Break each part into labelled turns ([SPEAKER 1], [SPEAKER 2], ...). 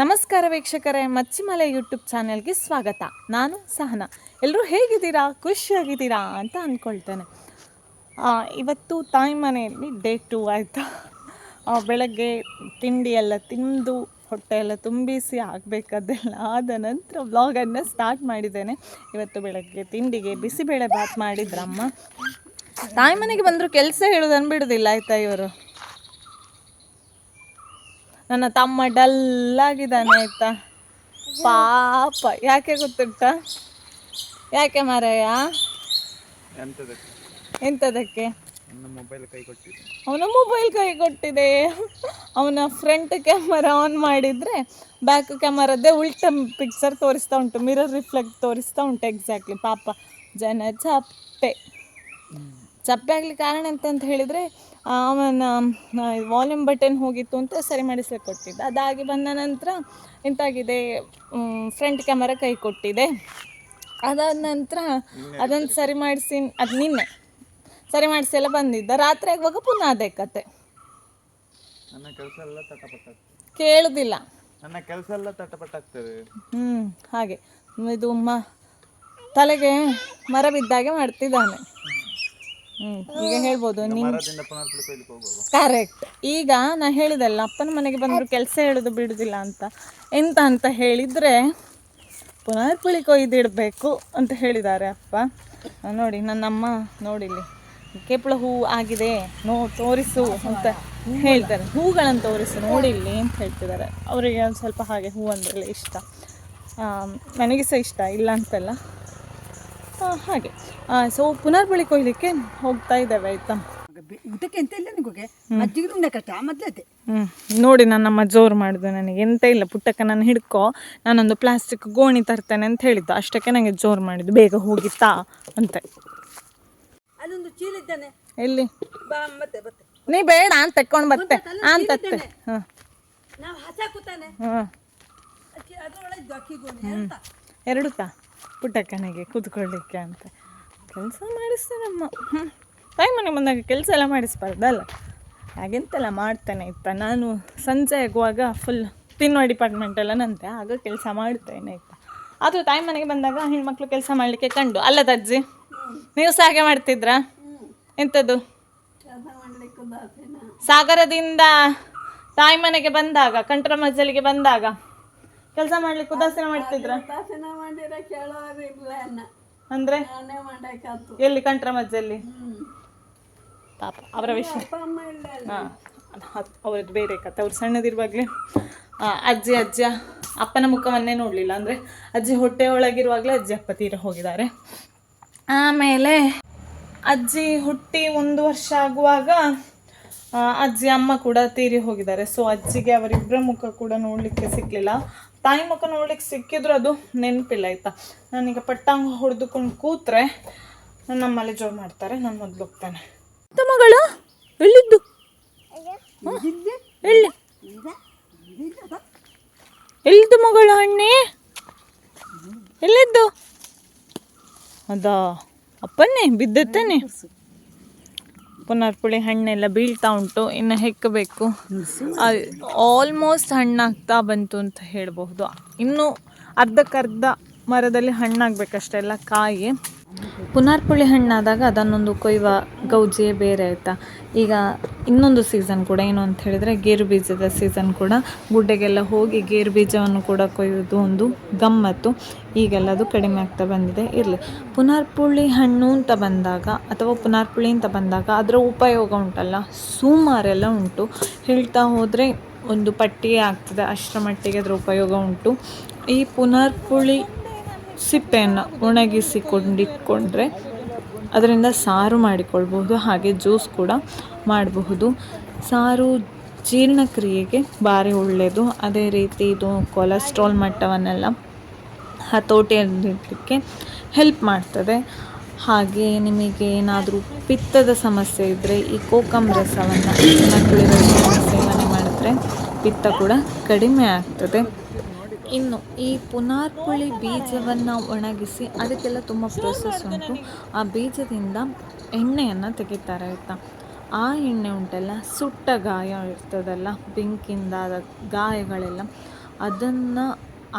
[SPEAKER 1] ನಮಸ್ಕಾರ ವೀಕ್ಷಕರೇ, ಮಚ್ಚಿಮಲೆ ಯೂಟ್ಯೂಬ್ ಚಾನೆಲ್ಗೆ ಸ್ವಾಗತ. ನಾನು ಸಹನಾ. ಎಲ್ಲರೂ ಹೇಗಿದ್ದೀರಾ? ಖುಷಿಯಾಗಿದ್ದೀರಾ ಅಂತ ಅಂದ್ಕೊಳ್ತೇನೆ. ಇವತ್ತು ತಾಯಿ ಮನೆಯಲ್ಲಿ ಡೇ ಟು ಆಯಿತಾ? ಬೆಳಗ್ಗೆ ತಿಂಡಿ ಎಲ್ಲ ತಿಂದು, ಹೊಟ್ಟೆ ಎಲ್ಲ ತುಂಬಿಸಿ ಆಗಬೇಕಾದ್ದೆಲ್ಲ ಆದ ನಂತರ ವ್ಲಾಗನ್ನು ಸ್ಟಾರ್ಟ್ ಮಾಡಿದ್ದೇನೆ. ಇವತ್ತು ಬೆಳಗ್ಗೆ ತಿಂಡಿಗೆ ಬಿಸಿಬೇಳೆ ಬಾತ್ ಮಾಡಿದ್ರಮ್ಮ. ತಾಯಿ ಮನೆಗೆ ಬಂದರೂ ಕೆಲಸ ಹೇಳೋದನ್ನು ಬಿಡೋದಿಲ್ಲ, ಆಯಿತಾ ಇವರು? ನನ್ನ ತಮ್ಮ ಡಲ್ ಆಗಿದ್ದಾನೆ ಆಯ್ತಾ? ಪಾಪ. ಯಾಕೆ ಗೊತ್ತುಂಟ? ಯಾಕೆ ಮಾರಾಯ?
[SPEAKER 2] ಎಂತದಕ್ಕೆ?
[SPEAKER 1] ಎಂಥದಕ್ಕೆ
[SPEAKER 2] ನನ್ನ ಮೊಬೈಲ್ ಕೈ ಕೊಟ್ಟಿದ್ದೆ
[SPEAKER 1] ಅವನ ಮೊಬೈಲ್ ಕೈ ಕೊಟ್ಟಿದೆ. ಅವನ ಫ್ರಂಟ್ ಕ್ಯಾಮರಾ ಆನ್ ಮಾಡಿದರೆ ಬ್ಯಾಕ್ ಕ್ಯಾಮರದ್ದೇ ಉಲ್ಟ ಪಿಕ್ಚರ್ ತೋರಿಸ್ತಾ ಉಂಟು. ಮಿರರ್ ರಿಫ್ಲೆಕ್ಟ್ ತೋರಿಸ್ತಾ ಉಂಟು ಎಕ್ಸಾಕ್ಟ್ಲಿ ಪಾಪ. ಜನ ಚಪ್ಪೆ. ಚಪ್ಪೆ ಆಗ್ಲಿಕ್ಕೆ ಕಾರಣ ಎಂತ ಅಂತ ಹೇಳಿದರೆ ಅವನ ವಾಲ್ಯೂಮ್ ಬಟನ್ ಹೋಗಿತ್ತು ಅಂತ ಸರಿ ಮಾಡಿಸ್ಲಿಕ್ಕೆ ಕೊಟ್ಟಿದ್ದ. ಅದಾಗಿ ಬಂದ ನಂತರ ಎಂತಾಗಿದೆ ಫ್ರಂಟ್ ಕ್ಯಾಮರಾ ಕೈ ಕೊಟ್ಟಿದೆ. ಅದಾದ ನಂತರ ಅದನ್ನು ಸರಿ ಮಾಡಿಸಿ ಅದು ನಿನ್ನೆ ಸರಿ ಮಾಡಿಸಿ ಎಲ್ಲ ಬಂದಿದ್ದ. ರಾತ್ರಿ ಆಗುವಾಗ ಪುನಃ ಅದೇ ಕತೆ. ಕೇಳುದಿಲ್ಲ.
[SPEAKER 2] ನನ್ನ ಕೆಲಸ ಎಲ್ಲ ತಟಪಟಾಗ್ತದೆ.
[SPEAKER 1] ಹ್ಞೂ ಹಾಗೆ. ಇದು ಮ ತಲೆಗೆ ಮರ ಬಿದ್ದಾಗೆ ಮಾಡ್ತಿದ್ದಾನೆ. ಈಗ ಹೇಳ್ಬೋದು ಕರೆಕ್ಟ್ ಈಗ ನಾ ಹೇಳಿದಲ್ಲ ಅಪ್ಪನ ಮನೆಗೆ ಬಂದರೂ ಕೆಲಸ ಹೇಳೋದು ಬಿಡುದಿಲ್ಲ ಅಂತ. ಎಂತ ಅಂತ ಹೇಳಿದರೆ ಪುನರ್ಪುಳಿ ಕೊಯ್ದಿಡಬೇಕು ಅಂತ ಹೇಳಿದ್ದಾರೆ ಅಪ್ಪ. ನೋಡಿ ನನ್ನಮ್ಮ ನೋಡಿಲ್ಲಿ. ಕೇಪಳ ಹೂ ಆಗಿದೆ ನೋ ತೋರಿಸು ಅಂತ ಹೇಳ್ತಾರೆ. ಹೂಗಳನ್ನು ತೋರಿಸು ನೋಡಿಲ್ಲಿ ಅಂತ ಹೇಳ್ತಿದ್ದಾರೆ. ಅವರಿಗೆ ಒಂದು ಸ್ವಲ್ಪ ಹಾಗೆ ಹೂ ಅಂದ್ರಲ್ಲ ಇಷ್ಟ. ನನಗೆ ಸಹ ಇಷ್ಟ ಇಲ್ಲ ಅಂತಲ್ಲ. ಹಾಗೆ. ಸೊ ಪುನರ್ಬಳಿ ಕೊಯ್ಲಿಕ್ಕೆ ಹೋಗ್ತಾ ಇದ್ದೇವೆ ಆಯಿತಾ?
[SPEAKER 3] ಊಟಕ್ಕೆ ಎಂತ ಇಲ್ಲ ನಿಮಗೆ ಅಜ್ಜಿಗೆ ಕಷ್ಟ ಮೊದಲೇ ಹ್ಞೂ
[SPEAKER 1] ಹ್ಮ್. ನೋಡಿ ನನ್ನಮ್ಮ ಜೋರು ಮಾಡಿದೆ ನನಗೆ. ಎಂತ ಇಲ್ಲ ಪುಟ್ಟಕ್ಕ ನಾನು ಹಿಡ್ಕೊ ನಾನೊಂದು ಪ್ಲಾಸ್ಟಿಕ್ ಗೋಣಿ ತರ್ತೇನೆ ಅಂತ ಹೇಳಿದ್ದು. ಅಷ್ಟಕ್ಕೆ ನನಗೆ ಜೋರು ಮಾಡಿದ್ದು ಬೇಗ ಹೋಗಿತ್ತಾ ಅಂತ.
[SPEAKER 3] ಅಲ್ಲೊಂದು ಚೀಲ ಇದ್ದಾನೆ.
[SPEAKER 1] ಎಲ್ಲಿ?
[SPEAKER 3] ಬಾ ಮತ್ತೆ ಬತ್ತೆ
[SPEAKER 1] ನೀ ಬೇಡ ಅಂತ ತಕ್ಕೊಂಡು ಬರ್ತೆ. ಅಂತ ಹ್ಮ್ ಹಾಂ.
[SPEAKER 3] ನಾವು ಹಸಾಕುತ್ತಾನೆ
[SPEAKER 1] ಹಾಂ.
[SPEAKER 3] ಅಕ್ಕಿ ಅದ್ರೊಳಗೆ ಅಕ್ಕಿ ಗೋಣಿ ಅಂತ
[SPEAKER 1] ಎರಡು ತಾ ಪುಟ್ಟಕ್ಕನಿಗೆ ಕೂತ್ಕೊಳ್ಳಿಕ್ಕೆ ಅಂತ. ಕೆಲಸ ಮಾಡಿಸ್ತಾರಮ್ಮ. ಹ್ಞೂ ತಾಯಿ ಮನೆಗೆ ಬಂದಾಗ ಕೆಲಸ ಎಲ್ಲ ಮಾಡಿಸ್ಬಾರ್ದಲ್ಲ? ಹಾಗೆಂತೆಲ್ಲ ಮಾಡ್ತಾನೆ ಇತ್ತ. ನಾನು ಸಂಜೆ ಆಗುವಾಗ ಫುಲ್ ತಿನ್ನುವ ಡಿಪಾರ್ಟ್ಮೆಂಟ್ ಎಲ್ಲ ನಂತೆ. ಆಗ ಕೆಲಸ ಮಾಡ್ತೇನೆ ಇತ್ತ. ಅದು ತಾಯಿ ಮನೆಗೆ ಬಂದಾಗ ಹೆಣ್ಮಕ್ಳು ಕೆಲಸ ಮಾಡಲಿಕ್ಕೆ ಕಂಡು. ಅಲ್ಲ ತಜ್ಜಿ ನೀವು ಸಹ ಹಾಗೆ ಮಾಡ್ತಿದ್ರಾ? ಎಂಥದ್ದು ಸಾಗರದಿಂದ ತಾಯಿ ಮನೆಗೆ ಬಂದಾಗ, ಕಂಟ್ರ ಮಜಲಿಗೆ ಬಂದಾಗ? ಕೆಲಸ ಮಾಡ್ಲಿಕ್ಕೆ ಉದಾಸೀನ ಮಾಡ್ತಿದ್ರ?
[SPEAKER 3] ಉದಾಸೀನ ಮಾಡಿರ ಕೇಳೋರಿಲ್ಲ
[SPEAKER 1] ಅಂದ್ರೆ?
[SPEAKER 3] ನಾನೇ ಮಾಡಕ್ಕಾತು.
[SPEAKER 1] ಎಲ್ಲಿ ಕಂಟ್ರ ಮಜ್ಜಲ್ಲಿ? ಪಾಪ ಅವರ ವಿಷಯ. ಹಾಂ ಅವ್ರದ್ದು ಬೇರೆ ಕತೆ ಅವ್ರು ಸಣ್ಣದಿರುವಾಗಲೇ. ಅಜ್ಜಿ ಅಜ್ಜ ಅಪ್ಪನ ಮುಖವನ್ನೇ ನೋಡಲಿಲ್ಲ. ಅಂದರೆ ಅಜ್ಜಿ ಹೊಟ್ಟೆ ಒಳಗಿರುವಾಗಲೇ ಅಜ್ಜಿ ಅಪ್ಪ ತೀರ ಹೋಗಿದ್ದಾರೆ. ಆಮೇಲೆ ಅಜ್ಜಿ ಹುಟ್ಟಿ ಒಂದು ವರ್ಷ ಆಗುವಾಗ ಅಜ್ಜಿ ಅಮ್ಮ ಕೂಡ ತೀರಿ ಹೋಗಿದ್ದಾರೆ. ಸೊ ಅಜ್ಜಿಗೆ ಅವರಿಬ್ಬರ ಮುಖ ಕೂಡ ನೋಡಲಿಕ್ಕೆ ಸಿಕ್ಕಲಿಲ್ಲ ತಾಯಿ ಮುಖ ನೋಡ್ಲಿಕ್ಕೆ ಸಿಕ್ಕಿದ್ರು ಅದು ನೆನಪಿಲ್ಲ ಆಯ್ತಾ? ನಾನೀಗ ಪಟ್ಟಾಂಗ ಹೊಡೆದುಕೊಂಡು ಕೂತ್ರೆ ನನ್ನ ಮಲೆ ಜೋರು ಮಾಡ್ತಾರೆ ನಾನು ಮೊದ್ಲು ಹೋಗ್ತೇನೆ. ಮಗಳು? ಎಲ್ಲಿದ್ದು? ಎಲ್ಲಿ? ಎಲ್ಲಿದ್ದು ಮಗಳು ಅಣ್ಣೆ? ಎಲ್ಲಿದ್ದು? ಅದಾ ಅಪ್ಪನ್ನೇ ಬಿದ್ದತ್ತೇನೆ ಪುನರ್ಪುಳಿ ಹಣ್ಣೆಲ್ಲ ಬೀಳ್ತಾ ಉಂಟು, ಇನ್ನು ಹೆಕ್ಕಬೇಕು ಆಲ್ಮೋಸ್ಟ್ ಹಣ್ಣಾಗ್ತಾ ಬಂತು ಅಂತ ಹೇಳಬಹುದು. ಇನ್ನು ಅರ್ಧಕ್ಕರ್ಧ ಮರದಲ್ಲಿ ಹಣ್ಣಾಗಬೇಕಷ್ಟೆ ಎಲ್ಲ ಕಾಯಿ ಪುನರ್ಪುಳಿ ಹಣ್ಣಾದಾಗ ಅದನ್ನೊಂದು ಕೊಯ್ವ ಗೌಜಿಯೇ ಬೇರೆ ಆಯಿತಾ? ಈಗ ಇನ್ನೊಂದು ಸೀಸನ್ ಕೂಡ, ಏನು ಅಂತ ಹೇಳಿದರೆ ಗೇರು ಬೀಜದ ಸೀಸನ್ ಕೂಡ. ಗುಡ್ಡೆಗೆಲ್ಲ ಹೋಗಿ ಗೇರು ಬೀಜವನ್ನು ಕೂಡ ಕೊಯ್ಯೋದು ಒಂದು ಗಮ್ಮತ್ತು. ಈಗೆಲ್ಲ ಅದು ಕಡಿಮೆ ಆಗ್ತಾ ಬಂದಿದೆ. ಇರಲಿ. ಪುನರ್ಪುಳಿ ಹಣ್ಣು ಅಂತ ಬಂದಾಗ, ಅಥವಾ ಪುನರ್ಪುಳಿ ಅಂತ ಬಂದಾಗ ಅದರ ಉಪಯೋಗ ಉಂಟಲ್ಲ? ಸುಮಾರೆಲ್ಲ ಉಂಟು. ಹೇಳ್ತಾ ಹೋದರೆ ಒಂದು ಪಟ್ಟಿಯೇ ಆಗ್ತದೆ. ಅಷ್ಟರ ಮಟ್ಟಿಗೆ ಅದರ ಉಪಯೋಗ ಉಂಟು. ಈ ಪುನರ್ಪುಳಿ ಸಿಪ್ಪೆಯನ್ನು ಒಣಗಿಸಿಕೊಂಡಿಟ್ಕೊಂಡ್ರೆ ಅದರಿಂದ ಸಾರು ಮಾಡಿಕೊಳ್ಬಹುದು, ಹಾಗೆ ಜ್ಯೂಸ್ ಕೂಡ ಮಾಡಬಹುದು. ಸಾರು ಜೀರ್ಣಕ್ರಿಯೆಗೆ ಭಾರಿ ಒಳ್ಳೆಯದು ಅದೇ ರೀತಿ ಇದು ಕೊಲೆಸ್ಟ್ರಾಲ್ ಮಟ್ಟವನ್ನೆಲ್ಲ ಹತೋಟಿಯಲ್ಲಿಡಲಿಕ್ಕೆ ಹೆಲ್ಪ್ ಮಾಡ್ತದೆ. ಹಾಗೆ ನಿಮಗೆ ಏನಾದರೂ ಪಿತ್ತದ ಸಮಸ್ಯೆ ಇದ್ದರೆ ಈ ಕೋಕಂ ರಸವನ್ನು ಮಕ್ಕಳಿಗೆ ಸೇವನೆ ಮಾಡಿದ್ರೆ ಪಿತ್ತ ಕೂಡ ಕಡಿಮೆ ಆಗ್ತದೆ. ಇನ್ನು ಈ ಪುನಾರ್ಪುಳಿ ಬೀಜವನ್ನು ಒಣಗಿಸಿ ಅದಕ್ಕೆಲ್ಲ ತುಂಬ ಪ್ರೊಸೆಸ್ ಉಂಟು. ಆ ಬೀಜದಿಂದ ಎಣ್ಣೆಯನ್ನು ತೆಗಿತಾರೆ ಆಯಿತಾ? ಆ ಎಣ್ಣೆ ಉಂಟಲ್ಲ, ಸುಟ್ಟ ಗಾಯ ಇರ್ತದಲ್ಲ, ಬೆಂಕಿಯಿಂದ ಆದ ಗಾಯಗಳೆಲ್ಲ, ಅದನ್ನು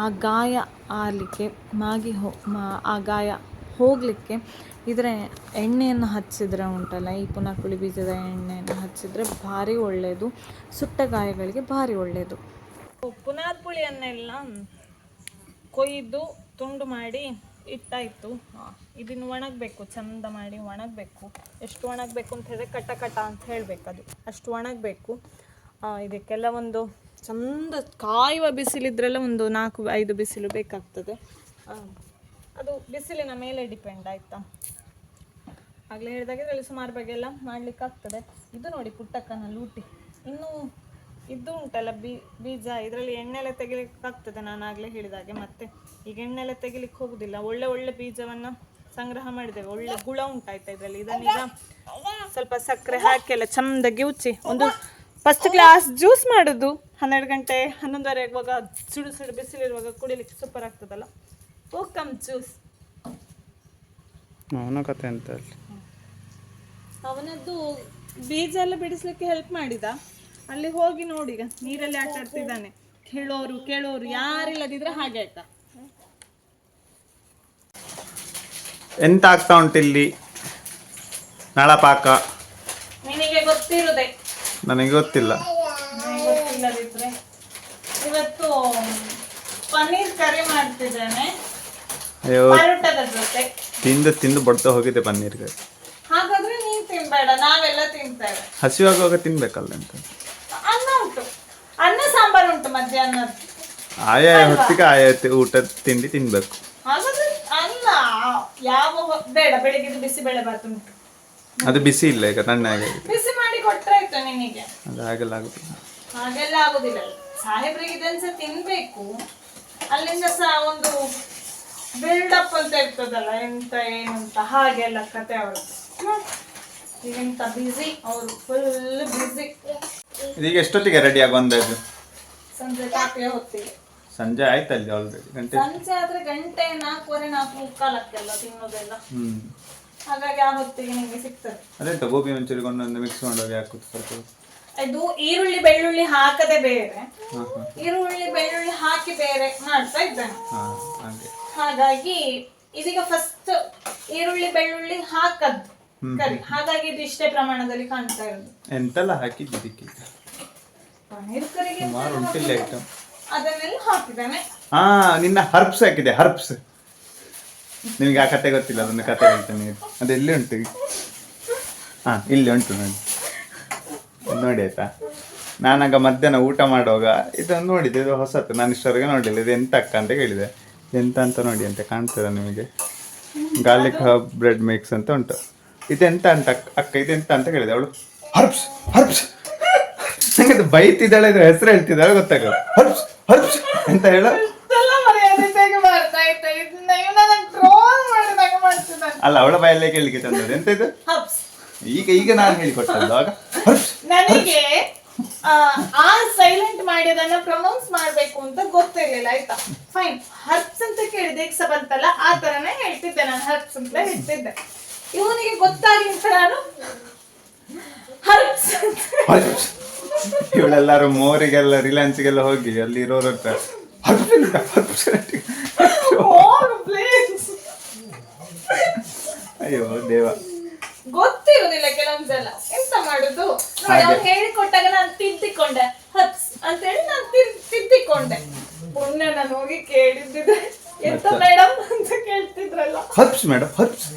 [SPEAKER 1] ಆ ಗಾಯ ಆರಲಿಕ್ಕೆ, ಮಾಗಿ ಹೋ ಆ ಗಾಯ ಹೋಗಲಿಕ್ಕೆ ಇದರ ಎಣ್ಣೆಯನ್ನು ಹಚ್ಚಿದ್ರೆ ಉಂಟಲ್ಲ, ಈ ಪುನಃಪುಳಿ ಬೀಜದ ಎಣ್ಣೆಯನ್ನು ಹಚ್ಚಿದ್ರೆ ಭಾರಿ ಒಳ್ಳೆಯದು ಸುಟ್ಟ ಗಾಯಗಳಿಗೆ ಭಾರಿ ಒಳ್ಳೆಯದು ಪುನರ್ಪುಳಿಯನ್ನೆಲ್ಲ ಕೊಯ್ದು ತುಂಡು ಮಾಡಿ ಇಟ್ಟಾಯಿತು. ಇದನ್ನು ಒಣಗಬೇಕು, ಚಂದ ಮಾಡಿ ಒಣಗಬೇಕು. ಎಷ್ಟು ಒಣಗಬೇಕು ಅಂತ ಹೇಳಿದ್ರೆ ಕಟ ಕಟ ಅಂತ ಹೇಳಬೇಕು ಅದು ಅಷ್ಟು ಒಣಗಬೇಕು. ಇದಕ್ಕೆಲ್ಲ ಒಂದು ಚಂದ ಕಾಯುವ ಬಿಸಿಲಿದ್ರೆಲ್ಲ ಒಂದು ನಾಲ್ಕು, ಐದು ಬಿಸಿಲು ಬೇಕಾಗ್ತದೆ. ಅದು ಬಿಸಿಲಿನ ಮೇಲೆ ಡಿಪೆಂಡ್ ಆಯಿತಾ? ಆಗಲೇ ಹೇಳಿದಾಗ ಇದರಲ್ಲಿ ಸುಮಾರು ಮಾಡ್ಲಿಕ್ಕೆ ಆಗ್ತದೆ ಇದು ನೋಡಿ ಪುಟ್ಟಕ್ಕನ ಲೂಟಿ. ಇನ್ನು ಇದು ಉಂಟಲ್ಲ ಬೀಜ ಇದರಲ್ಲಿ ಎಣ್ಣೆ ಎಲ್ಲ ತೆಗಿಲಿಕ್ಕಾಗ್ತದೆ ನಾನು ಆಗಲೇ ಹೇಳಿದಾಗೆ ಮತ್ತೆ ಈಗ ಎಣ್ಣೆಲ್ಲ ತೆಗಿಲಿಕ್ಕೆ ಹೋಗುದಿಲ್ಲ. ಒಳ್ಳೆ ಒಳ್ಳೆ ಬೀಜವನ್ನು ಸಂಗ್ರಹ ಮಾಡಿದ್ದೇವೆ. ಒಳ್ಳೆ ಗುಳ ಉಂಟಾಯ್ತಾ ಇದರಲ್ಲಿ. ಇದನ್ನೀಗ ಸ್ವಲ್ಪ ಸಕ್ಕರೆ ಹಾಕಿ ಎಲ್ಲ ಚಂದಾಗಿ ಉಚ್ಚಿ ಒಂದು ಫಸ್ಟ್ ಕ್ಲಾಸ್ ಜ್ಯೂಸ್ ಮಾಡೋದು. ಹನ್ನೆರಡು ಗಂಟೆ ಹನ್ನೊಂದುವರೆ ಆಗುವಾಗ ಸುಡು ಸುಡು ಬಿಸಿಲಿರುವಾಗ ಕುಡಿಲಿಕ್ಕೆ ಸೂಪರ್ ಆಗ್ತದಲ್ಲ. ಓಕಮ್ ಜ್ಯೂಸ್
[SPEAKER 2] ಅವನ ಕತೆ ಅಂತ
[SPEAKER 1] ಅವನದ್ದು ಬೀಜ ಎಲ್ಲ ಬಿಡಿಸ್ಲಿಕ್ಕೆ ಹೆಲ್ಪ್ ಮಾಡಿದ. ಅಲ್ಲಿ ಹೋಗಿ ನೋಡಿ ಈಗ ನೀರಲ್ಲಿ ಆಟ ಆಡ್ತಿದ್ದಾನೆ. ಕೇಳೋರು ಕೇಳೋರು ಯಾರಿಲ್ಲದಿದ್ರೆ ಹಾಗೆ ಆಯ್ತಾ?
[SPEAKER 2] ಎಂತ ಆಗ್ತಾ ಉಂಟು ಇಲ್ಲಿ? ನಳಪಾಕ.
[SPEAKER 1] ನಿನಗೆ ಗೊತ್ತಿರುದೆ?
[SPEAKER 2] ನನಗೆ ಗೊತ್ತಿಲ್ಲ.
[SPEAKER 1] ನನಗೆ ಗೊತ್ತಿಲ್ಲದಿದ್ರೆ. ಇವತ್ತು ಪನ್ನೀರ್ ಕರಿ ಮಾಡ್ತಿದ್ದೇನೆ.
[SPEAKER 2] ಅಯ್ಯೋ
[SPEAKER 1] ಪರೋಟದ ಜೊತೆ.
[SPEAKER 2] ತಿಂದು ತಿಂದು ಬಡ್ತಾ ಹೋಗಿದೆ ಪನ್ನೀರ್
[SPEAKER 1] ಹಾಗಾದ್ರೆ ನೀನ್ ತಿನ್ಬೇಡ ನಾವೆಲ್ಲ ತಿಂತೇವೆ.
[SPEAKER 2] ಹಸಿವಾಗುವಾಗ ತಿನ್ಬೇಕಲ್ಲ ಅಂತ
[SPEAKER 1] ಅನ್ನ ಉಂಟು ಅನ್ನ ಸಾಂಬಾರು ಉಂಟು ಮಧ್ಯಾಹ್ನ?
[SPEAKER 2] ಆಯಾ ಹೊತ್ತಿಗೆ ಆಯಾ ತಿ- ಊಟ ತಿಂಡಿ ತಿನ್ಬೇಕು.
[SPEAKER 1] ಹಾಗಾದ್ರೆ ಅನ್ನ ಯಾವ ಹೊ- ಬೇಡ ಬೆಳಿಗ್ಗೆ ಬಿಸಿ ಬೇಳೆ ಬಾತ್ ಉಂಟು.
[SPEAKER 2] ಅದು ಬಿಸಿ ಇಲ್ಲ ಈಗ ತಣ್ಣಗೆ
[SPEAKER 1] ಬಿಸಿ ಮಾಡಿ ಕೊಟ್ಟರೆ ಆಯ್ತು ನಿನಗೆ
[SPEAKER 2] ಅದು ಹಾಗೆಲ್ಲ ಆಗುದಿಲ್ಲ.
[SPEAKER 1] ಹಾಗೆಲ್ಲ ಆಗುದಿಲ್ಲ. ಸಾಹೇಬ್ರಿಗೆ ಇದನ್ಸ ತಿನ್ಬೇಕು. ಅಲ್ಲಿಂದ ಸಹ ಒಂದು ಬಿಲ್ಡಪ್ ಅಂತ ಇರ್ತದಲ್ಲ ಎಂತ ಏನು ಅಂತ ಹಾಗೆಲ್ಲ ಕತೆ ಅವರು ಈಗೆಂತ ಬಿಸಿ ಅವರು ಫುಲ್ ಬಿಸಿ
[SPEAKER 2] ಇದೀಗ ಎಷ್ಟೊತ್ತಿಗೆ ರೆಡಿ ಆಗಿ ಬಂದದ್ದು
[SPEAKER 1] ಸಂಜೆ ಹೊತ್ತಿಗೆ
[SPEAKER 2] ಸಂಜೆ ಆಯ್ತಲ್ಲಿ ಆಲ್ರೆಡಿ ಗಂಟೆ?
[SPEAKER 1] ಸಂಜೆ ಆದ್ರೆ ಗಂಟೆ ನಾಲ್ಕೂವರೆ ನಾಲ್ಕು ಮುಕ್ಕಾಲಕ್ಕೆಲ್ಲ ತಿನ್ನೋದೆಲ್ಲ.
[SPEAKER 2] ಹ್ಮ್.
[SPEAKER 1] ಹಾಗಾಗಿ ಆ ಹೊತ್ತಿಗೆ ನಿಮಗೆ ಸಿಗ್ತದೆ.
[SPEAKER 2] ಅದೆಂತ ಗೋಬಿ ಮಂಚೂರಿಗೆ ಒಂದೊಂದು ಮಿಕ್ಸ್ ಮಾಡೋದು ಯಾಕೆ ಸ್ವಲ್ಪ.
[SPEAKER 1] ಇದು ಈರುಳ್ಳಿ ಬೆಳ್ಳುಳ್ಳಿ ಹಾಕದೆ ಬೇರೆ. ಈರುಳ್ಳಿ ಬೆಳ್ಳುಳ್ಳಿ ಹಾಕಿ ಬೇರೆ ಮಾಡ್ತಾ ಇದ್ದಾನೆ. ಹಾಗಾಗಿ ಇದೀಗ ಫಸ್ಟ್ ಈರುಳ್ಳಿ ಬೆಳ್ಳುಳ್ಳಿ ಹಾಕದ್ದು. ಕರಿ ಹಾಗಾಗಿ ಇದು ಇಷ್ಟೇ ಪ್ರಮಾಣದಲ್ಲಿ ಕಾಣ್ತಾ ಇರೋದು.
[SPEAKER 2] ಎಂತೆಲ್ಲ ಹಾಕಿದ್ದು ಇದಕ್ಕೆ? ಸುಮಾರು ಉಂಟಿಲ್ಲ ಐಟಮ್
[SPEAKER 1] ಅದನ್ನೆಲ್ಲ ಹಾಕಿದ್ದಾನೆ.
[SPEAKER 2] ಹಾ ನಿನ್ನ ಹರ್ಬ್ಸ್ ಹಾಕಿದೆ ಹರ್ಬ್ಸ್. ನಿಮಗೆ ಆ ಕತೆ ಗೊತ್ತಿಲ್ಲ ಅದೊಂದು ಕತೆ ಹೇಳ್ತೇನೆ. ಅದು ಎಲ್ಲಿ ಉಂಟು? ಹಾ ಇಲ್ಲಿ ಉಂಟು ನೋಡಿ. ನೋಡಿ ಆಯ್ತಾ? ನಾನಾಗ ಮಧ್ಯಾಹ್ನ ಊಟ ಮಾಡುವಾಗ ಇದನ್ನು ನೋಡಿದೆ ಇದು ಹೊಸತು. ನಾನು ಇಷ್ಟವರೆಗೆ ನೋಡಿಲ್ಲ ಇದು ಎಂತ ಅಕ್ಕ ಅಂತ ಕೇಳಿದೆ. ಎಂತ ಅಂತ ನೋಡಿ ಅಂತ ಕಾಣ್ತದ ನಿಮಗೆ. ಗಾರ್ಲಿಕ್ ಬ್ರೆಡ್ ಮಿಕ್ಸ್ ಅಂತ ಉಂಟು. ಇದೆಂತ ಅಂತ ಅಕ್ಕ ಇದೆಂತ ಅಂತ ಕೇಳಿದೆ. ಅವಳು ಹರ್ಬ್ಸ್ ಹರ್ಬ್ಸ್. ನಂಗೆ ಅದು ಬೈತಿದ್ದಾಳೆ ಇದ್ರ ಹೆಸರು ಹೇಳ್ತಿದ್ದಾಳೆ ಗೊತ್ತಾಗ ಹರ್ಪ್ಸ್ ಹರ್ಬ್ಸ್ ಅಂತ ಹೇಳ. ಅಲ್ಲ ಅವಳ ಬಾಯಲ್ಲೇ ಕೇಳಲಿಕ್ಕೆ ತಂದದ್ದು ಎಂತ ಇದು? ಈಗ ಈಗ ನಾನು ಹೇಳಿಕೊಟ್ಟದ್ದು ಆಗ?
[SPEAKER 1] ನನಗೆ ಆ, ಸೈಲೆಂಟ್ ಮಾಡಿ ಅದನ್ನ ಪ್ರೊನೌನ್ಸ್ ಮಾಡ್ಬೇಕು ಅಂತ ಗೊತ್ತಿರ್ಲಿಲ್ಲ ಆಯ್ತಾ? ಫೈನ್ ಹರ್ಪ್ಸ್ ಅಂತ ಕೇಳಿದೆ ಈಗ ಬಂತಲ್ಲ ಆ ತರನೇ ಹೇಳ್ತಿದ್ದೆ ನಾನು ಹರ್ಪ್ಸ್ ಅಂತ ಹೇಳ್ತಿದ್ದೆ. ಇವನಿಗೆ ಗೊತ್ತಾಗಿ ಅಂತ. ನಾನು
[SPEAKER 2] ಹರ್ಪ್ಸ್ ಇವಳೆಲ್ಲರೂ ಮೋರಿಗೆಲ್ಲ ರಿಲಯನ್ಸ್ಗೆಲ್ಲ ಹೋಗಿ ಅಲ್ಲಿ ಇರೋರ ಹತ್ರ. ಅಯ್ಯೋ ದೇವ.
[SPEAKER 1] ಗೊತ್ತಿರುವುದಿಲ್ಲ ಕೆಲವೊಂದೆಲ್ಲ. ಎಂತ ಮಾಡುದು? ನೋಡಿ ಅವ್ನು ಹೇಳಿಕೊಟ್ಟಾಗ ನಾನು ತಿದ್ದಿಕೊಂಡೆ. ಹತ್ ಅಂತ ಹೇಳಿ ನಾನು ತಿದ್- ತಿದ್ದಿಕೊಂಡೆ. ಪುಣ್ಯ ನಾನು ಹೋಗಿ ಕೇಳಿದ್ದಿದೆ. ಎಂತ ಮೇಡಮ್ ಅಂತ ಕೇಳ್ತಿದ್ರಲ್ಲ.
[SPEAKER 2] ಹರ್ಬ್ಸ್ ಮೇಡಮ್ ಹರ್ಬ್ಸ್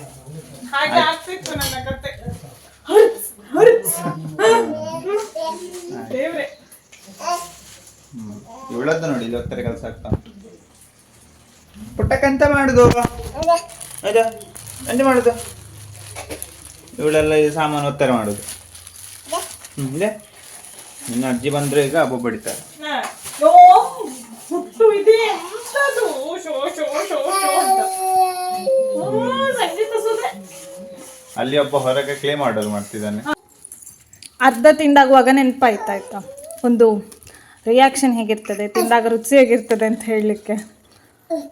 [SPEAKER 1] ಹಾಗೆ ಆಗ್ತಿತ್ತು ನನ್ನ ಕತೆ.
[SPEAKER 2] ಒತ್ತರ ಕೆಲಸ ಆಗ್ತಾ. ಪುಟ್ಟಕ್ಕಂತ ಮಾಡುದು. ಅದ ಎಂತ ಮಾಡುದು? ಇವಳೆಲ್ಲ ಈ ಸಾಮಾನು ಒತ್ತಾರೆ ಮಾಡುದು. ಹಿಂದೆ? ನಿನ್ನ ಅಜ್ಜಿ ಬಂದ್ರೆ ಈಗ ಹಬ್ಬ ಬಡಿತಾರೆ. ಅಲ್ಲಿ ಒಬ್ಬ ಹೊರಗೆ ಕ್ಲೇಮ್ ಆರ್ಡರ್ ಮಾಡ್ತಿದ್ದಾನೆ.
[SPEAKER 1] ಅರ್ಧ ತಿಂಡಾಗುವಾಗ ನೆನಪಾಯ್ತಾ ಆಯ್ತಾ ಒಂದು ರಿಯಾಕ್ಷನ್ ಹೇಗಿರ್ತದೆ ತಿಂದಾಗ ರುಚಿ ಹೇಗಿರ್ತದೆ ಅಂತ ಹೇಳಲಿಕ್ಕೆ.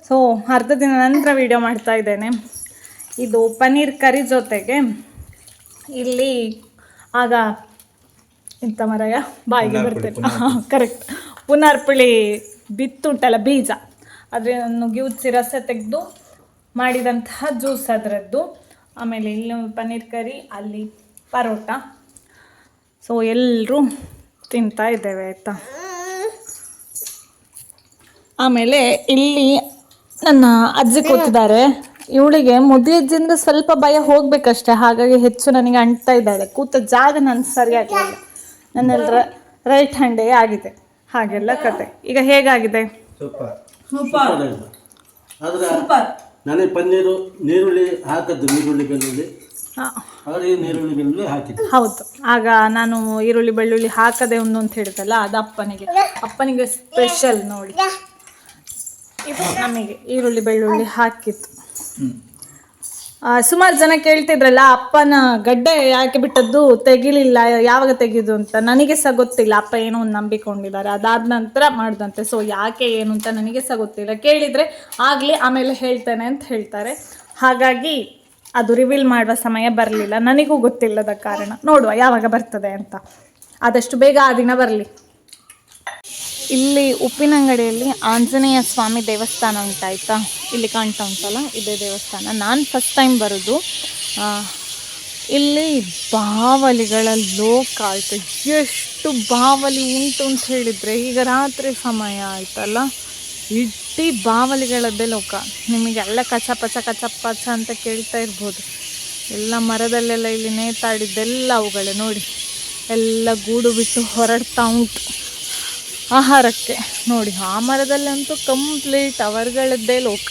[SPEAKER 1] ಸೊ ಅರ್ಧ ದಿನ ನಂತರ ವಿಡಿಯೋ ಮಾಡ್ತಾ ಇದ್ದೇನೆ. ಇದು ಪನ್ನೀರ್ ಕರಿ ಜೊತೆಗೆ ಇಲ್ಲಿ ಆಗ ಎಂತ ಮರಯ ಬಾಯಿಗೆ ಬರ್ತೇನೆ ಕರೆಕ್ಟ್ ಪುನರ್ಪುಳಿ. ಬಿತ್ತುಂಟಲ್ಲ ಬೀಜ. ಅದನ್ನು ಗಿವುಚಿ ರಸ ತೆಗೆದು ಮಾಡಿದಂತಹ ಜ್ಯೂಸ್ ಅದರದ್ದು. ಆಮೇಲೆ ಇಲ್ಲಿ ಪನ್ನೀರ್ ಕರಿ ಅಲ್ಲಿ ಪರೋಟ. ಸೊ ಎಲ್ಲರೂ ತಿಂತಾ ಇದ್ದೇವೆ ಆಯಿತಾ? ಆಮೇಲೆ ಇಲ್ಲಿ ನನ್ನ ಅಜ್ಜಿ ಕೂತಿದ್ದಾರೆ. ಇವಳಿಗೆ ಮುದಿ ಅಜ್ಜಿಂದ ಸ್ವಲ್ಪ ಭಯ ಹೋಗ್ಬೇಕಷ್ಟೆ ಹಾಗಾಗಿ ಹೆಚ್ಚು ನನಗೆ ಅಂಟ್ತಾ ಇದ್ದಾಳೆ ಕೂತ ಜಾಗ ನಾನು ಸರಿಯಾಗಲಿಲ್ಲ ನನ್ನ ರೈಟ್ ಹ್ಯಾಂಡೇ ಆಗಿದೆ. ಹಾಗೆಲ್ಲ ಕತೆ. ಈಗ ಹೇಗಾಗಿದೆ?
[SPEAKER 4] ಸೂಪರ್. ಸೂಪರ್. ಆದ್ರೆ ನನಗೆ ಪನ್ನೀರು ನೀರುಳ್ಳಿ ಹಾಕದ್ದು ನೀರುಳ್ಳಿ ಬೆಳ್ಳುಳ್ಳಿ.
[SPEAKER 1] ಹಾ,
[SPEAKER 4] ಅವರಿಗೆ ನೀರುಳ್ಳಿ ಬೆಳ್ಳುಳ್ಳಿ ಹಾಕಿದ್ದು.
[SPEAKER 1] ಹೌದು. ಆಗ ನಾನು ಈರುಳ್ಳಿ ಬೆಳ್ಳುಳ್ಳಿ ಹಾಕದೆ ಒಂದು ಅಂತ ಹೇಳಿದಲ್ಲ ಅದು ಅಪ್ಪನಿಗೆ. ಅಪ್ಪನಿಗೆ ಸ್ಪೆಷಲ್ ನೋಡಿ. ನಮಗೆ ಈರುಳ್ಳಿ, ಬೆಳ್ಳುಳ್ಳಿ ಹಾಕಿತ್ತು. ಸುಮಾರು ಜನ ಕೇಳ್ತಿದ್ರಲ್ಲ, ಅಪ್ಪನ ಗಡ್ಡೆ ಯಾಕೆ ಬಿಟ್ಟದ್ದು ತೆಗಿಲಿಲ್ಲ, ಯಾವಾಗ ತೆಗೆದು ಅಂತ. ನನಗೆ ಸಹ ಗೊತ್ತಿಲ್ಲ, ಅಪ್ಪ ಏನೋ ಒಂದು ನಂಬಿಕೊಂಡಿದ್ದಾರೆ ಅದಾದ ನಂತರ ಮಾಡ್ದಂತೆ. ಸೊ ಯಾಕೆ ಏನು ಅಂತ ನನಗೆ ಸಹ ಗೊತ್ತಿಲ್ಲ. ಕೇಳಿದರೆ ಆಗಲಿ ಆಮೇಲೆ ಹೇಳ್ತೇನೆ ಅಂತ ಹೇಳ್ತಾರೆ. ಹಾಗಾಗಿ ಅದು ರಿವೀಲ್ ಮಾಡುವ ಸಮಯ ಬರಲಿಲ್ಲ. ನನಗೂ ಗೊತ್ತಿಲ್ಲದ ಕಾರಣ. ನೋಡುವ ಯಾವಾಗ ಬರ್ತದೆ ಅಂತ. ಆದಷ್ಟು ಬೇಗ ಆ ದಿನ ಬರಲಿ. ಇಲ್ಲಿ ಉಪ್ಪಿನಂಗಡಿಯಲ್ಲಿ ಆಂಜನೇಯ ಸ್ವಾಮಿ ದೇವಸ್ಥಾನ ಉಂಟಾಯ್ತಾ ಇಲ್ಲಿ ಕಾಣ್ತಾ ಉಂಟಲ್ಲ ಇದೇ ದೇವಸ್ಥಾನ. ನಾನು ಫಸ್ಟ್ ಟೈಮ್ ಬರೋದು. ಇಲ್ಲಿ ಬಾವಲಿಗಳ ಲೋಕ ಆಯಿತು. ಎಷ್ಟು ಬಾವಲಿ ಉಂಟು ಅಂತ ಹೇಳಿದರೆ ಈಗ ರಾತ್ರಿ ಸಮಯ ಆಯ್ತಲ್ಲ? ಇಡೀ ಬಾವಲಿಗಳದ್ದೇ ಲೋಕ. ನಿಮಗೆ ಎಲ್ಲ ಕಚ ಪಚ ಕಚ ಪಚ ಅಂತ ಕೇಳ್ತಾ ಇರ್ಬೋದು. ಎಲ್ಲ ಮರದಲ್ಲೆಲ್ಲ ಇಲ್ಲಿ ನೇತಾಡಿದ್ದೆಲ್ಲ ಅವುಗಳೇ ನೋಡಿ. ಎಲ್ಲ ಗೂಡು ಬಿಟ್ಟು ಹೊರಡ್ತಾ ಉಂಟು. ಆಹಾರಕ್ಕೆ. ನೋಡಿ, ಆ ಮರದಲ್ಲಂತೂ ಕಂಪ್ಲೀಟ್ ಅವರ್ಗಳದ್ದೇ ಲೋಕ.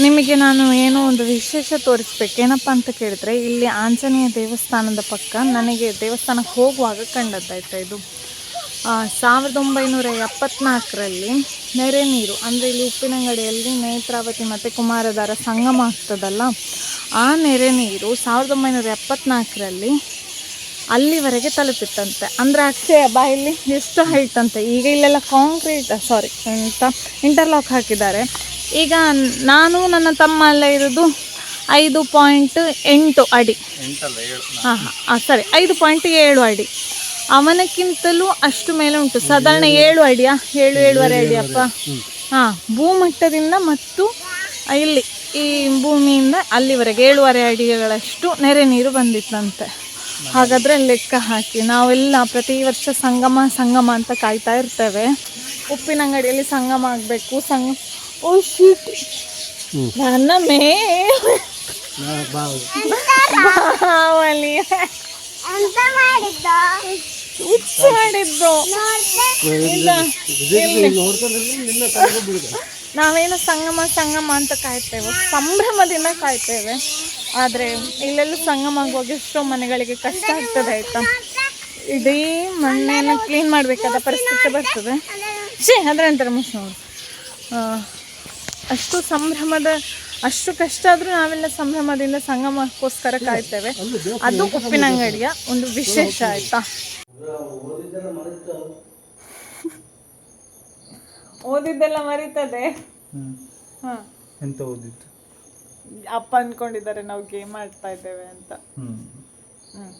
[SPEAKER 1] ನಿಮಗೆ ನಾನು ಏನೋ ಒಂದು ವಿಶೇಷ ತೋರಿಸ್ಬೇಕು. ಏನಪ್ಪ ಅಂತ ಕೇಳಿದ್ರೆ, ಇಲ್ಲಿ ಆಂಜನೇಯ ದೇವಸ್ಥಾನದ ಪಕ್ಕ ನನಗೆ ದೇವಸ್ಥಾನಕ್ಕೆ ಹೋಗುವಾಗ ಕಂಡದ್ದಾಯ್ತಾ ಇದು? ಸಾವಿರದ ಒಂಬೈನೂರ ಎಪ್ಪತ್ನಾಲ್ಕರಲ್ಲಿ ನೆರೆ ನೀರು, ಅಂದರೆ ಇಲ್ಲಿ ಉಪ್ಪಿನಂಗಡಿಯಲ್ಲಿ ನೇತ್ರಾವತಿ ಮತ್ತು ಕುಮಾರಧಾರ ಸಂಗಮ ಆಗ್ತದಲ್ಲ? ಆ ನೆರೆ ನೀರು ಸಾವಿರದ ಒಂಬೈನೂರ ಎಪ್ಪತ್ನಾಲ್ಕರಲ್ಲಿ ಅಲ್ಲಿವರೆಗೆ ತಲುಪಿತ್ತಂತೆ. ಅಂದರೆ ಅಕ್ಷಯ ಬಾಯಲ್ಲಿ ಎಷ್ಟು ಹೈಟ್ ಅಂತೆ. ಈಗ ಇಲ್ಲೆಲ್ಲ ಕಾಂಕ್ರೀಟ್ ಸಾರಿ ಅಂತ ಇಂಟರ್ಲಾಕ್ ಹಾಕಿದ್ದಾರೆ. ಈಗ ನಾನು ನನ್ನ ತಮ್ಮ ಎಲ್ಲ ಇರೋದು ಐದು ಪಾಯಿಂಟ್ ಎಂಟು ಅಡಿ. ಹಾಂ ಹಾಂ ಸರಿ ಐದು ಪಾಯಿಂಟ್ ಏಳು ಅಡಿ. ಅವನಕ್ಕಿಂತಲೂ ಅಷ್ಟು ಮೇಲೆ ಉಂಟು. ಸಾಧಾರಣ ಏಳು ಅಡಿಯಾ? ಏಳು ಏಳುವರೆ ಅಡಿಯಪ್ಪ? ಹಾಂ ಭೂಮಟ್ಟದಿಂದ ಮತ್ತು ಇಲ್ಲಿ ಈ ಭೂಮಿಯಿಂದ ಅಲ್ಲಿವರೆಗೆ ಏಳುವರೆ ಅಡಿಗಳಷ್ಟು ನೆರೆ ನೀರು ಬಂದಿತ್ತಂತೆ. ಹಾಗಾದರೆ ಲೆಕ್ಕ ಹಾಕಿ. ನಾವೆಲ್ಲ ಪ್ರತಿ ವರ್ಷ ಸಂಗಮ ಸಂಗಮ ಅಂತ ಕಾಯ್ತಾ ಇರ್ತೇವೆ. ಉಪ್ಪಿನಂಗಡಿಯಲ್ಲಿ ಸಂಗಮ ಆಗಬೇಕು. ಸಂಗ ಓ ಶೀಟ್ ನನ್ನ ಮೇ ಬಾವಲಿ. ಮಾಡಿದ್ದು. ನಾವೇನು ಸಂಗಮ ಸಂಗಮ ಅಂತ ಕಾಯ್ತೇವೆ. ಸಂಭ್ರಮದಿಂದ ಕಾಯ್ತೇವೆ. ಆದರೆ ಇಲ್ಲೆಲ್ಲ ಸಂಗಮ ಆಗುವಾಗ ಎಷ್ಟೋ ಮನೆಗಳಿಗೆ ಕಷ್ಟ ಆಗ್ತದೆ ಆಯ್ತಾ? ಇಡೀ ಮಣ್ಣನ್ನು ಕ್ಲೀನ್ ಮಾಡಬೇಕಾದ ಪರಿಸ್ಥಿತಿ ಬರ್ತದೆ. ಶೇ ಅದರ ನಂತರ ಮುಸ್ ನೋಡಿ. ಅಷ್ಟು ಸಂಭ್ರಮದ ಅಷ್ಟು ಕಷ್ಟ ಆದರೂ ನಾವೆಲ್ಲ ಸಂಭ್ರಮದಿಂದ ಸಂಗಮಕ್ಕೋಸ್ಕರ ಕಾಯ್ತೇವೆ. ಅದು ಉಪ್ಪಿನ ಅಂಗಡಿಯ ಒಂದು ವಿಶೇಷ ಆಯ್ತಾ? ಓದಿದ್ದೆಲ್ಲ ಮರೀತದೆ. ಹಾ.
[SPEAKER 2] ಎಂತ ಓದಿತ್ತು
[SPEAKER 1] ಅಪ್ಪ ಅನ್ಕೊಂಡಿದ್ದಾರೆ ನಾವು ಗೇಮ್ ಆಡ್ತಾ ಇದ್ದೇವೆ ಅಂತ. ಹ್ಮ್.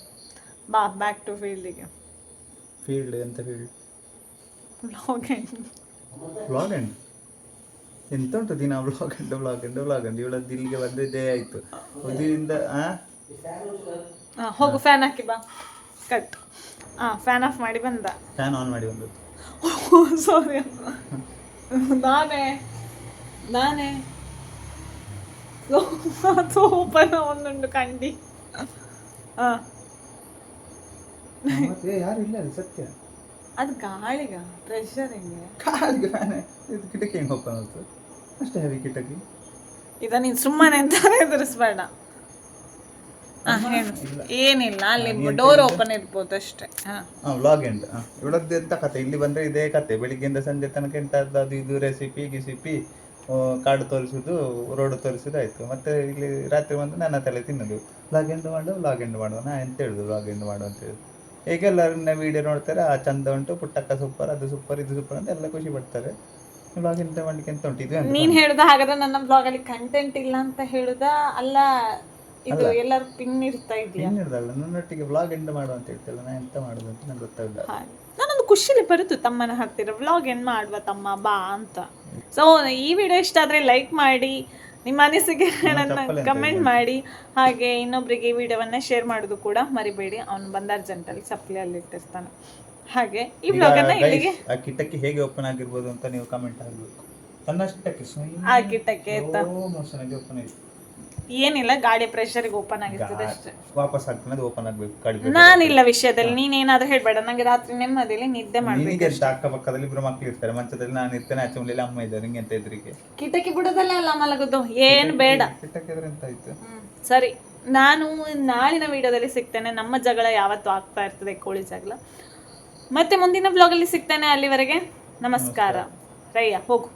[SPEAKER 1] ಬಾ ಬ್ಯಾಕ್ ಟು ಫೀಲ್ಡಿಗೆ
[SPEAKER 2] ಫೀಲ್ಡ್ ಎಂತ ಫೀಲ್ಡ್
[SPEAKER 1] ಲಾಗಿನ್
[SPEAKER 2] ವ್ಲಾಗ್ ಎಂಡ್ ಎಂತ ಉಂಟು ದಿನ vlog end vlog end vlog end ಇವಳದ್ದು ಇಲ್ಲಿಗೆ ಬಂದಿದ್ದೇ ಆಯಿತು. ಉದಿರಿಂದ
[SPEAKER 1] ಹೋಗು ಫ್ಯಾನ್ ಹಾಕಿ ಬಾ. ಕಟ್ ಹಾಂ ಫ್ಯಾನ್ ಆಫ್ ಮಾಡಿ ಬಂದ.
[SPEAKER 2] ಫ್ಯಾನ್ ಆನ್ ಮಾಡಿ ಬಂದದ್ದು.
[SPEAKER 1] ಸಾರಿ ನಾನೇ ನಾನೇ. ಸೂಪರ್ ಒಂದುಂಡು ಕಂಡಿ. ಹಾ
[SPEAKER 2] ಮತ್ತೆ ಯಾರು ಇಲ್ಲ ಅಲ್ಲಿ ಸತ್ಯ.
[SPEAKER 1] ಅದು ಗಾಳಿಗ ಪ್ರೆಷರ್ ಹಿಂಗೆ?
[SPEAKER 2] ಕಾಲಿಗೆ ಫ್ಯಾನ್ ಇದು ಕಿಟಕಿ ಹೆಂಗೆ ಓಪನ್ ಆಯ್ತು ಅಷ್ಟೇ ಹೆವಿ ಕಿಟಕಿ.
[SPEAKER 1] ಇದ ನೀನು ಸುಮ್ಮನೆ ಅಂತ ಎದುರಿಸ್ಬೇಡ. ಹಾಂ ಹೇಳು. ಏನಿಲ್ಲ ಅಲ್ಲಿ ಡೋರ್ ಓಪನ್ ಇರ್ಬೋದು ಅಷ್ಟೇ. ಹಾಂ.
[SPEAKER 2] ಹಾಂ ವ್ಲಾಗ್ ಎಂಡ್ ಹಾಂ ಇವಳದ್ದು ಎಂತ ಕತೆ? ಇಲ್ಲಿ ಬಂದರೆ ಇದೇ ಕತೆ. ಬೆಳಿಗ್ಗೆಯಿಂದ ಸಂಜೆ ತನಕ ಎಂತ ಅದು ಇದು ರೆಸಿಪಿ ಗಿಸಿಪಿ. ಕಾಡು ತೋರಿಸೋದು ರೋಡ್ ತೋರಿಸೋದು ಆಯಿತು. ಮತ್ತೆ ಇಲ್ಲಿ ರಾತ್ರಿ ಬಂದು ನನ್ನ ತಲೆ ತಿನ್ನೋದು. ಲಾಗ್ ಎಂಡ್ ಮಾಡು ಲಾಗ್ ಎಂಡ್ ಮಾಡುವ. ನಾ ಎಂತ ಹೇಳುದು ವ್ಲಾಗ್ ಎಂಡ್ ಮಾಡು ಅಂತ ಹೇಳಿ ಈಗ ಎಲ್ಲರನ್ನ ವಿಡಿಯೋ ನೋಡ್ತಾರೆ ಆ ಚಂದ ಉಂಟು ಪುಟ್ಟಕ್ಕ ಸೂಪರ್ ಅದು ಸೂಪರ್ ಇದು ಸೂಪರ್ ಅಂತ ಎಲ್ಲ ಖುಷಿ ಪಡ್ತಾರೆ. ವ್ಲಾಗ್ ಎಂತ ಮಾಡ್ಲಿಕ್ಕೆ ಎಂತ ಉಂಟು? ಇದು
[SPEAKER 1] ನೀನು ಹೇಳುದ ಹಾಗಾದ್ರೆ ನನ್ನ ಬ್ಲಾಗ್ ಅಲ್ಲಿ ಕಂಟೆಂಟ್ ಇಲ್ಲ ಅಂತ ಹೇಳುದ? ಅಲ್ಲ ಇದು ಎಲ್ಲರೂ ಪಿನ್ ಇರ್ತಾ ಇದೆಯಾ?
[SPEAKER 2] ಪಿನ್ ಹೇಳ್ದಲ್ಲ ನನ್ನೊಟ್ಟಿಗೆ ಬ್ಲಾಗ್ ಎಂಡ್ ಮಾಡು ಅಂತ ಹೇಳ್ತಲ್ಲ ನಾ ಎಂತ ಮಾಡುದು ಅಂತ ನಂಗೆ ಗೊತ್ತಾಗಲ್ಲ
[SPEAKER 1] ಹಾಗೆ. ನಾನೊಂದು ಖುಷಿಲಿ ಬರುತ್ತು ತಮ್ಮನ ಹತ್ತಿರ. ಬ್ಲಾಗ್ ಎಂಡ್ ಮಾಡುವ ತಮ್ಮ ಬಾ ಅಂತ. ಸೊ ಈ ವಿಡಿಯೋ ಇಷ್ಟ ಆದರೆ ಲೈಕ್ ಮಾಡಿ ನಿಮ್ಮ ಅನಿಸಿಕೆಗಳನ್ನು ಕಮೆಂಟ್ ಮಾಡಿ. ಹಾಗೆ ಇನ್ನೊಬ್ಬರಿಗೆ ಈ ವಿಡಿಯೋವನ್ನ ಶೇರ್ ಮಾಡೋದು ಕೂಡ ಮರಿಬೇಡಿ. ಅವನು ಬಂದ ಅರ್ಜೆಂಟಲ್ಲಿ ಸಪ್ಲಿಯಲ್ಲಿ ಇಟ್ಟಿರ್ತಾನೆ. ಹಾಗೆ ಈ ಬ್ಲಾಗನ್ನು ಇಲ್ಲಿಗೆ
[SPEAKER 2] ಆ ಕಿಟಕಿ ಹೇಗೆ ಓಪನ್ ಆಗಿರ್ಬೋದು ಅಂತ ನೀವು ಕಮೆಂಟ್ ಆಗಬೇಕು. ತನ್ನಷ್ಟಕ್ಕೆ
[SPEAKER 1] ಆ ಕಿಟಕಿ
[SPEAKER 2] ಓಪನ್ ಆಯ್ತು
[SPEAKER 1] ಏನಿಲ್ಲ ಗಾಡಿ ಪ್ರೆಷರ್ಗೆ ಓಪನ್ ಆಗಿರ್ತದೆ ಅಷ್ಟೇ.
[SPEAKER 2] ವಾಪಸ್ ಅದು ಓಪನ್ ಆಗ್ಬೇಕು ಕಡಿಮೆ
[SPEAKER 1] ನಾನಿಲ್ಲ ವಿಷಯದಲ್ಲಿ ನೀನೇನಾದ್ರೂ ಹೇಳ್ಬೇಡ ನಂಗೆ ರಾತ್ರಿ ನೆಮ್ಮದಿಯಲ್ಲಿ ನಿದ್ದೆ ಮಾಡ್ಬೇಕು
[SPEAKER 2] ನಿನಗೆ ಅಂತ ಅಕ್ಕಪಕ್ಕದಲ್ಲಿ ಇಬ್ರು ಮಕ್ಳು ಇರ್ತಾರೆ ಮಂಚದಲ್ಲಿ ನಾನು ಇರ್ತೇನೆ ಆಚೆ ಮುಂದೆ ಅಮ್ಮ ಇದ್ದಾರೆ ನಿಂಗೆ ಅಂತ ಎದುರಿಗೆ
[SPEAKER 1] ಕಿಟಕಿ ಬಿಡೋದಲ್ಲ ಅಲ್ಲ ಮಲಗುದು ಏನು ಬೇಡ.
[SPEAKER 2] ಕಿಟಕಿ ಎದುರು ಎಂತ ಆಯ್ತು?
[SPEAKER 1] ಸರಿ. ನಾನು ನಾಳಿನ ವಿಡಿಯೋದಲ್ಲಿ ಸಿಗ್ತೇನೆ ನಮ್ಮ ಜಗಳ ಯಾವತ್ತು ಆಗ್ತಾ ಇರ್ತದೆ ಕೋಳಿ ಜಗಳ. ಮತ್ತೆ ಮುಂದಿನ ಬ್ಲಾಗಲ್ಲಿ ಸಿಗ್ತೇನೆ ಅಲ್ಲಿವರೆಗೆ. ನಮಸ್ಕಾರ. ರಯ್ಯ ಹೋಗು.